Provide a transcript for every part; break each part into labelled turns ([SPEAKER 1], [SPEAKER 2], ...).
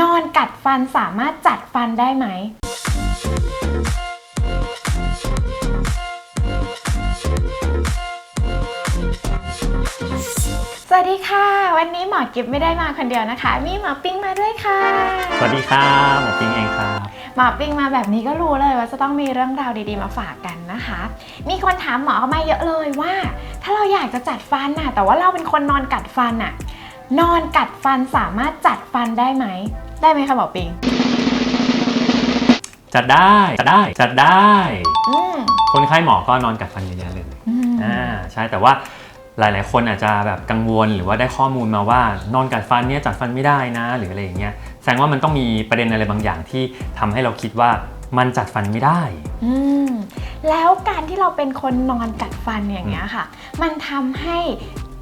[SPEAKER 1] นอนกัดฟันสามารถจัดฟันได้ไหม สวัสดีค่ะ วันนี้หมอกิฟไม่ได้มาคนเดียวนะคะ มีหมอปิ้งมาด้วยค่ะ
[SPEAKER 2] สวัสดีครับหมอปิงเองครับ
[SPEAKER 1] หมอปิ้งมาแบบนี้ก็รู้เลยว่าจะต้องมีเรื่องราวดีๆมาฝากกันนะคะ มีคนถามหมอเข้ามาเยอะเลยว่า ถ้าเราอยากจะจัดฟันน่ะ แต่ว่าเราเป็นคนนอนกัดฟันน่ะ นอนกัดฟันสามารถจัดฟันได้ไหม ได้ไหมคะหมอปิง
[SPEAKER 2] จัดได้จัดได้จัดได้
[SPEAKER 1] อืม
[SPEAKER 2] คนไข้หมอก็นอนกัดฟันเยอะๆเลย
[SPEAKER 1] อืม
[SPEAKER 2] อ่าใช่แต่ว่าหลาย ๆ คนอาจจะแบบกังวลหรือว่าได้ข้อมูลมาว่านอนกัดฟันเนี่ยจัดฟันไม่ได้นะหรืออะไรอย่างเงี้ยแสดงว่ามันต้องมีประเด็นอะไรบางอย่างที่ทำให้เราคิดว่ามันจัดฟันไม่ได้
[SPEAKER 1] อืมแล้วการที่เราเป็นคนนอนกัดฟันอย่างเงี้ยค่ะ มันทำให้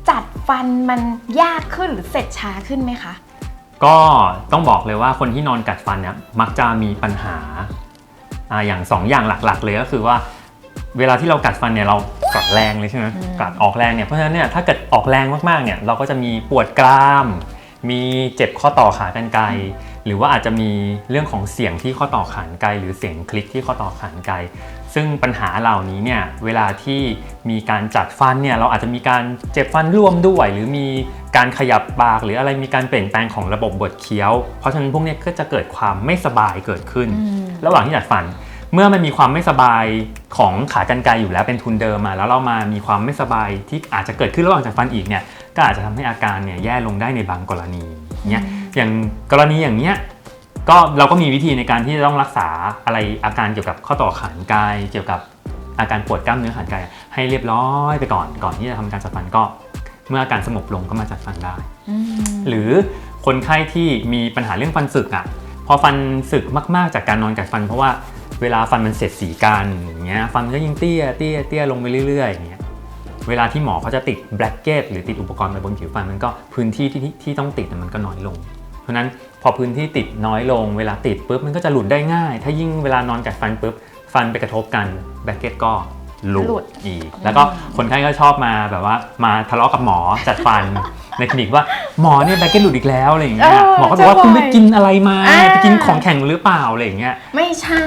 [SPEAKER 1] จัดฟันมันยากขึ้นหรือเสร็จช้าขึ้นไหมคะ
[SPEAKER 2] ก็ต้องบอกเลยว่าคนที่นอนกัดฟันเนี่ยมักจะมีปัญหาอ่าอย่างสองอย่างหลักๆเลยก็คือว่า เวลาที่เรากัดฟันเนี่ยเรากัดแรงเลยใช่ไหม
[SPEAKER 1] อืม
[SPEAKER 2] กัดออกแรงเนี่ยเพราะฉะนั้นเนี่ยถ้าเกิดออกแรงมากๆเนี่ยเราก็จะมีปวดกราม มีเจ็บข้อต่อขากรรไกร หรือว่าอาจจะมีเรื่องของเสียงที่ข้อต่อขานไกรหรือเสียงคลิกที่ข้อต่อขานไกรซึ่งปัญหาเหล่านี้เนี่ยเวลาที่มีการจัดฟันเนี่ยเราอาจจะมีการเจ็บฟันร่วมด้วย หรือมีการขยับปาก หรืออะไรมีการเปลี่ยนแปลงของระบบบดเคี้ยว เพราะฉะนั้นพวกนี้ก็จะเกิดความไม่สบายเกิดขึ้น ระหว่างที่จัดฟันเมื่อมันมีความไม่สบายของขากรรไกรอยู่แล้วเป็นทุนเดิมมาแล้วเรามามีความไม่สบายที่อาจจะเกิดขึ้นระหว่างจัดฟันอีกเนี่ยก็อาจจะทำให้อาการเนี่ยแย่ลงได้ในบางกรณีเนี่ย อย่างกรณีอย่างเนี้ยก็เราก็มีวิธีในการที่จะต้องรักษาอะไรอาการเกี่ยวกับข้อต่อขานไกรเกี่ยวกับอาการปวดกล้ามเนื้อขานไกรให้เรียบร้อยไปก่อนก่อนที่จะทำการจัดฟันก็ เมื่ออาการสงบลงก็มาจัดฟันได้
[SPEAKER 1] อืม
[SPEAKER 2] หรือคนไข้ที่มีปัญหาเรื่องฟันสึกอะ่ะพอฟันสึกมาก ๆ จากการนอนกัดฟัน เพราะว่าเวลาฟันมันเสียดสีกันอย่างเงี้ยฟันก็ยิ่งเตี้ยเตี้ยเตี้ยลงไปเรื่อยๆอย่างเงี้ยเวลาที่หมอเขาจะติดแบล็กเกตหรือติดอุปกรณ์ไปบนผิวฟันมันก็พื้นที่ที่ที่ที่ต้องติดมันก็น้อยลง เพราะฉะนั้นพอพื้นที่ติดน้อยลงเวลาติดปุ๊บมันก็จะหลุดได้ง่าย ถ้ายิ่งเวลานอนกัดฟันปุ๊บฟันไปกระทบกันแบล็กเกตก็หลุ
[SPEAKER 1] หลุด
[SPEAKER 2] ดอีก แล้วก็คนไข้ก็ชอบมาแบบว่ามาทะเลาะกับหมอจัดฟันในคลินิกว่าหมอเนี่ยแบล็กเกตหลุดอีกแล้วอะไรอย่างเงี้ย
[SPEAKER 1] เออ
[SPEAKER 2] หมอก็บอกว่า
[SPEAKER 1] จะบ่อย
[SPEAKER 2] คุณไปกินอะไรมา
[SPEAKER 1] อ่า
[SPEAKER 2] ไปกินของแข็งหรือเปล่าอะไรอย่างเงี้ย
[SPEAKER 1] ไม่ใช่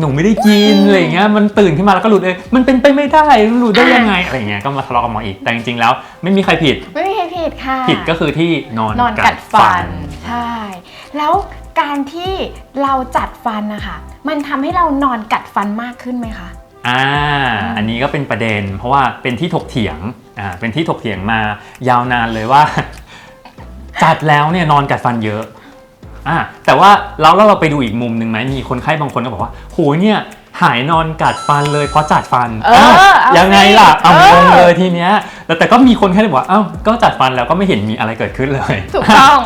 [SPEAKER 2] หนูไม่ได้กิน
[SPEAKER 1] อืม
[SPEAKER 2] อะไรอย่างเงี้ยมันตื่นขึ้นมาแล้วก็หลุดเองมันเป็นไปไม่ได้มันหลุดได้ยังไงอะไรอย่างเงี้ยก็มาทะเลาะกับหมออีกแต่จริงๆแล้ว ไม่มีใครผิด
[SPEAKER 1] ไม่มีใครผิดค่ะ
[SPEAKER 2] ผิดก็คือที่นอน
[SPEAKER 1] นอนกัดฟัน ใช่ แล้วการที่เราจัดฟันนะคะ มันทำให้เรานอนกัดฟันมากขึ้นไหมคะ
[SPEAKER 2] อ่า อันนี้ก็เป็นประเด็น เพราะว่าเป็นที่ถกเถียง อ่า เป็นที่ถกเถียงมายาวนานเลยว่า จัดแล้วเนี่ยนอนกัดฟันเยอะ อ่า แต่ว่าเราแล้วเราไปดูอีกมุมหนึ่งไหมมีคนไข้บางคนก็บอกว่าโหเนี่ยหายนอนกัดฟันเลยเพราะจัดฟัน
[SPEAKER 1] เออ
[SPEAKER 2] อะ
[SPEAKER 1] เอาสิ
[SPEAKER 2] ยังไงล่ะ เอา
[SPEAKER 1] เออ
[SPEAKER 2] งงเลยทีเนี้ย แต่แต่ก็มีคนแค่บอกว่า เอ้า ก็จัดฟันแล้วก็ไม่เห็นมีอะไรเกิดขึ้นเลย
[SPEAKER 1] ถูกต้อง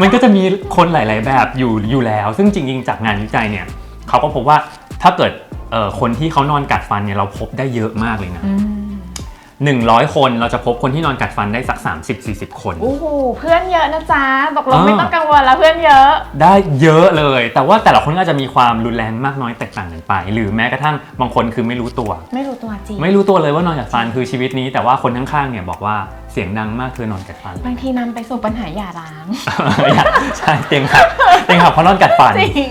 [SPEAKER 2] มันก็จะมีคนหลาย ๆ แบบอยู่อยู่แล้ว ซึ่งจริง ๆ จากงานวิจัยเนี่ยเขาก็พบว่าถ้าเกิดเอ่อคนที่เขานอนกัดฟันเนี่ยเราพบได้เยอะมากเลยนะ
[SPEAKER 1] อืม
[SPEAKER 2] 100คนเราจะพบคนที่นอนกัดฟันได้สัก 30-40 คน
[SPEAKER 1] โอ้โหเพื่อนเยอะนะจ๊ะตกลง
[SPEAKER 2] อ่า
[SPEAKER 1] ไม่ต้องกังวลแล้วเพื่อนเยอะ
[SPEAKER 2] ได้เยอะเลย แต่ว่าแต่ละคนก็จะมีความรุนแรงมากน้อยแตกต่างกันไป หรือแม้กระทั่งบางคนคือไม่รู้ตัว
[SPEAKER 1] ไม่รู้ตัวจริง
[SPEAKER 2] ไม่รู้ตัวเลยว่านอนกัดฟันคือชีวิตนี้ แต่ว่าคนข้างๆเนี่ยบอกว่าเสียงดังมากคือนอนกัดฟัน
[SPEAKER 1] บางทีนำไปสู่ปัญหาหย่าร้าง
[SPEAKER 2] ใช่เตียงหักเตียงหักเพราะนอนกัดฟัน
[SPEAKER 1] จริง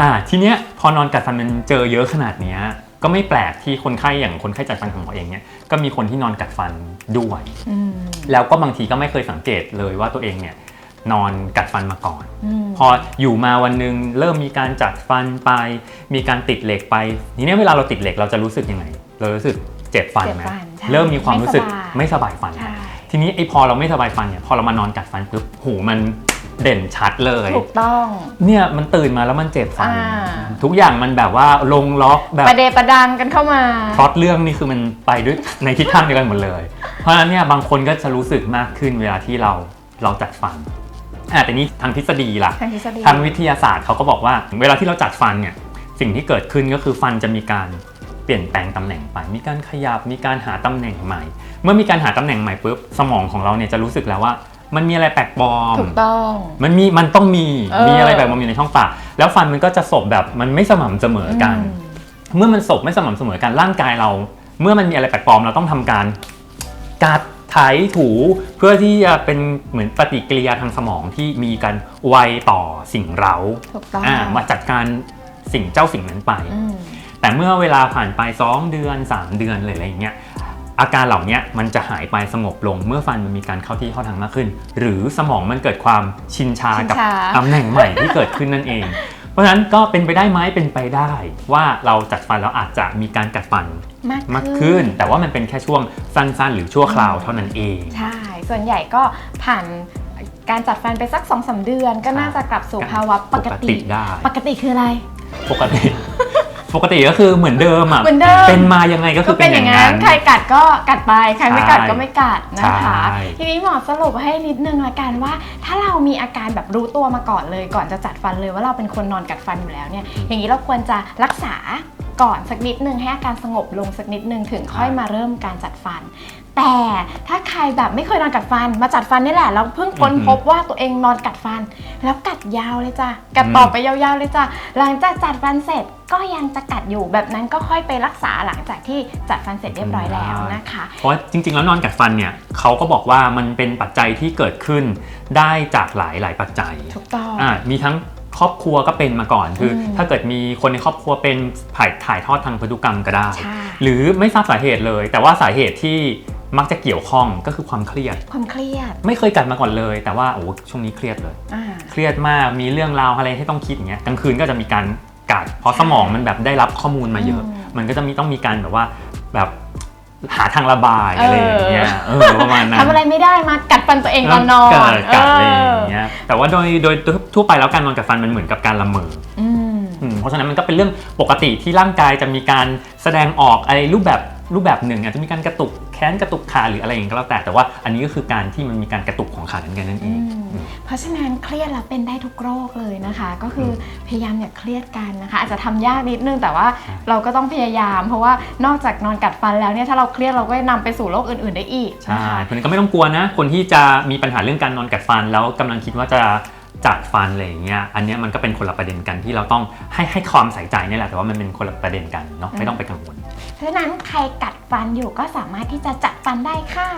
[SPEAKER 2] อ่าทีเนี้ยพอนอนกัดฟันมันเจอเยอะขนาดเนี้ยก็ไม่แปลกที่คนไข้อย่างคนไข้จัดฟันของหมอเองเนี่ยก็มีคนที่นอนกัดฟันด้วย
[SPEAKER 1] อืม
[SPEAKER 2] แล้วก็บางทีก็ไม่เคยสังเกตเลยว่าตัวเองเนี่ยนอนกัดฟันมาก่อน
[SPEAKER 1] อืม
[SPEAKER 2] พออยู่มาวันหนึงเริ่มมีการจัดฟันไป มีการติดเหล็กไปทีเนี้ยเวลาเราติดเหล็กเราจะรู้สึกยังไง เรารู้สึกเจ็บฟันไหม
[SPEAKER 1] เจ็บฟันใช่
[SPEAKER 2] เริ่มมีความรู้สึก
[SPEAKER 1] ไม่
[SPEAKER 2] ไม่
[SPEAKER 1] ส
[SPEAKER 2] ส
[SPEAKER 1] บา
[SPEAKER 2] บายยฟัน
[SPEAKER 1] ใช่
[SPEAKER 2] ทีนี้ไอ้พอเราไม่สบายฟันเนี่ยพอเรามานอนกัดฟันปุ๊บหูมันเด่นชัดเลย
[SPEAKER 1] ถูกต้อง
[SPEAKER 2] เนี่ยมันตื่นมาแล้วมันเจ็บฟัน
[SPEAKER 1] อ่า
[SPEAKER 2] ทุกอย่างมันแบบว่าลงล็อกแบบ
[SPEAKER 1] ประเดประดังกันเข้ามา
[SPEAKER 2] พล็อตเรื่องนี่คือมันไปด้วยในทิศทางเดียวกันหมดเลย เพราะฉะนั้นเนี่ยบางคนก็จะรู้สึกมากขึ้นเวลาที่เราเราจัดฟันอะแต่นี้ทางทฤษฎีล่ะ
[SPEAKER 1] ทางทฤษฎี
[SPEAKER 2] ทางวิทยาศาสตร์เขาก็บอกว่า เวลาที่เราจัดฟันเนี่ยสิ่งที่เกิดขึ้นก็คือฟันจะมีการ เปลี่ยนแปลงตำแหน่งไป มีการขยับ มีการหาตำแหน่งใหม่ เมื่อมีการหาตำแหน่งใหม่ปุ๊บสมองของเราเนี่ยจะรู้สึกแล้วว่า มันมีอะไรแปลกปลอม
[SPEAKER 1] ถูกต้อง
[SPEAKER 2] มันมีมันต้องมี
[SPEAKER 1] เออ
[SPEAKER 2] มีอะไรแปลกปลอมอยู่ในช่องปากแล้วฟันมันก็จะสบแบบมันไม่สม่ำเสมอกัน
[SPEAKER 1] อืม
[SPEAKER 2] เมื่อมันสบไม่สม่ำเสมอกันร่างกายเรา เมื่อมันมีอะไรแปลกปลอมเราต้องทำการกัดทไถถูเพื่อที่จะเป็นเหมือนปฏิกิริยาทางสมองที่มีการไวต่อสิ่งเร้า
[SPEAKER 1] ถูกต้อง
[SPEAKER 2] อ่ามาจัดการสิ่งเจ้าสิ่งนั้นไป
[SPEAKER 1] อืม
[SPEAKER 2] แต่เมื่อเวลาผ่านไป 2 เดือน 3 เดือนเลยอะไรอย่างเงี้ยอาการเหล่านี้มันจะหายไปสงบลงเมื่อฟันมันมีการเข้าที่เข้าทางมากขึ้น หรือสมองมันเกิดความชินชา
[SPEAKER 1] ชิน
[SPEAKER 2] กับ
[SPEAKER 1] ชา
[SPEAKER 2] ตำแหน่งใหม่ที่เกิดขึ้นนั่นเอง เพราะฉะนั้นก็เป็นไปได้ไหมเป็นไปได้ ว่าเราจัดฟันแล้วอาจจะมีการกัดฟัน
[SPEAKER 1] มาก
[SPEAKER 2] มากขึ้น แต่ว่ามันเป็นแค่ช่วงสั้น ๆ หรือชั่วคราวเท่านั้นเอง
[SPEAKER 1] ใช่ส่วนใหญ่ก็ผ่านการจัดฟันไปสัก2อสเดือน ก็น่าจะกลับสู่ภาวะปกติ
[SPEAKER 2] ได้
[SPEAKER 1] ปกติคืออะไร
[SPEAKER 2] ปกติ ปกติก็คือเหมือนเดิมอะ
[SPEAKER 1] เหมือนเดิม
[SPEAKER 2] เป็นมายังไงก็คื
[SPEAKER 1] ก็
[SPEAKER 2] อ
[SPEAKER 1] เป็
[SPEAKER 2] เป็นน
[SPEAKER 1] อ
[SPEAKER 2] อย่าง
[SPEAKER 1] ย่าง
[SPEAKER 2] นั้
[SPEAKER 1] นั้น
[SPEAKER 2] น
[SPEAKER 1] ใครกัดก็กัดไป ใครไม่กัด
[SPEAKER 2] ใช่
[SPEAKER 1] ก็ไม่กัดนะคะ
[SPEAKER 2] ใช่
[SPEAKER 1] ทีนี้หมอสรุปให้นิดนึงละกันว่า ถ้าเรามีอาการแบบรู้ตัวมาก่อนเลย ก่อนจะจัดฟันเลยว่าเราเป็นคนนอนกัดฟันอยู่แล้วเนี่ย อย่างนี้เราควรจะรักษาก่อนสักนิดนึงให้อาการสงบลงสักนิดนึงถึงค่อยมาเริ่มการจัดฟัน แต่ถ้าใครแบบไม่เคยนอนกัดฟัน มาจัดฟันนี่แหละแล้วเพิ่งค้นพบว่าตัวเองนอนกัดฟัน แล้วกัดยาวเลยจ้ะกัดต่อไปยาวๆเลยจ้ะหลังจากจัดฟันเสร็จก็ยังจะกัดอยู่แบบนั้นก็ค่อยไปรักษาหลังจากที่จัดฟันเสร็จเรียบร้อยแล้วนะคะ
[SPEAKER 2] เพราะว่าจริง ๆ แล้วนอนกัดฟันเนี่ยเขาก็บอกว่ามันเป็นปัจจัยที่เกิดขึ้นได้จากหลายหลายๆปัจจัย
[SPEAKER 1] ถูกต้อง
[SPEAKER 2] อ่ามีทั้งครอบครัวก็เป็นมาก่อนคืออ
[SPEAKER 1] ม
[SPEAKER 2] ถ้าเกิดมีคนในครอบครัวเป็นถ่ายถ่ายทอดทางพันธุกรรมก็ได้
[SPEAKER 1] ใช่
[SPEAKER 2] หรือไม่ทราบสาเหตุเลย แต่ว่าสาเหตุที่ มักจะเกี่ยวข้องก็คือความเครียด
[SPEAKER 1] ความเครียด
[SPEAKER 2] ไม่เคยกัดมาก่อนเลย แต่ว่าโอ้โหช่วงนี้เครียดเลย
[SPEAKER 1] อ่า
[SPEAKER 2] เครียดมากมีเรื่องราวอะไรให้ต้องคิดอย่างเงี้ยกลางคืนก็จะมีการกัดเพราะสมองมันแบบได้รับข้อมูลมาเยอะ
[SPEAKER 1] อืม
[SPEAKER 2] มันก็จะมีต้องมีการแบบว่าแบบหาทางระบาย
[SPEAKER 1] เอออ
[SPEAKER 2] อะไรอย่างเงี้ยเออประมาณนั้น
[SPEAKER 1] ทำอะไรไม่ได้มากัดฟันตัวเองตอนนอน
[SPEAKER 2] กัดกัดอะไรอ
[SPEAKER 1] เออย่าง
[SPEAKER 2] เงี้ยแต่ว่าโดยโดยทั่วไปแล้วการนอนกัดฟันมันเหมือนกับการละเมอ
[SPEAKER 1] อืม
[SPEAKER 2] อืมเพราะฉะนั้นมันก็เป็นเรื่องปกติที่ร่างกายจะมีการแสดงออกอะไรรูปแบบรูปแบบหนึ่งอาจจะมีการกระตุก แขนกระตุกขาหรืออะไรอย่างเงี้ยก็แล้วแต่แต่ว่าอันนี้ก็คือการที่มันมีการกระตุกของขานั่นเองนั่นเอง
[SPEAKER 1] อืมเพราะฉะนั้นเครียดแล้วเป็นได้ทุกโรคเลยนะคะ ก็คืออพยายามอย่าเครียดกันนะคะ อาจจะทำยากนิดนึงแต่ว่า
[SPEAKER 2] ใช่
[SPEAKER 1] เราก็ต้องพยายาม เพราะว่านอกจากนอนกัดฟันแล้วเนี่ยถ้าเราเครียดเราก็นำไปสู่โรคอื่น ๆ ได้อีก
[SPEAKER 2] ใช่
[SPEAKER 1] นะคะ
[SPEAKER 2] คนนี้ก็ไม่ต้องกลัวนะ คนที่จะมีปัญหาเรื่องการนอนกัดฟัน แล้วกำลังคิดว่าจะ จัดฟันอะไรอย่างเงี้ย อันเนี้ยมันก็เป็นคนละประเด็นกันที่เราต้องให้ให้ความใส่ใจนี่แหละ แต่ว่ามันเป็นคนละประเด็นกันเนาะไม่ต้องไปกังวล
[SPEAKER 1] เพราะฉะนั้นใครกัดฟันอยู่ก็สามารถที่จะจัดฟันได้ค่ะ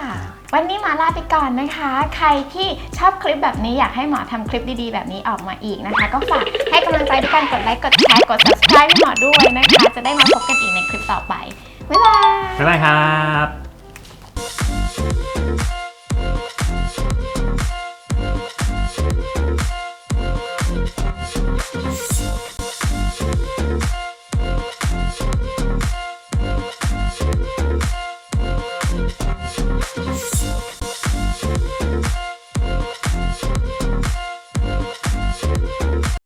[SPEAKER 1] วันนี้หมาลาไปก่อนนะคะ ใครที่ชอบคลิปแบบนี้อยากให้หมอทำคลิปดีๆ แบบนี้ออกมาอีกนะคะ ก็ฝากให้กำลังใจด้วยการกดไลค์กดแชร์กด subscribe ให้หมอด้วยนะคะ จะได้มาพบกันอีกในคลิปต่อไปบ๊ายบาย
[SPEAKER 2] บ๊ายบายครับ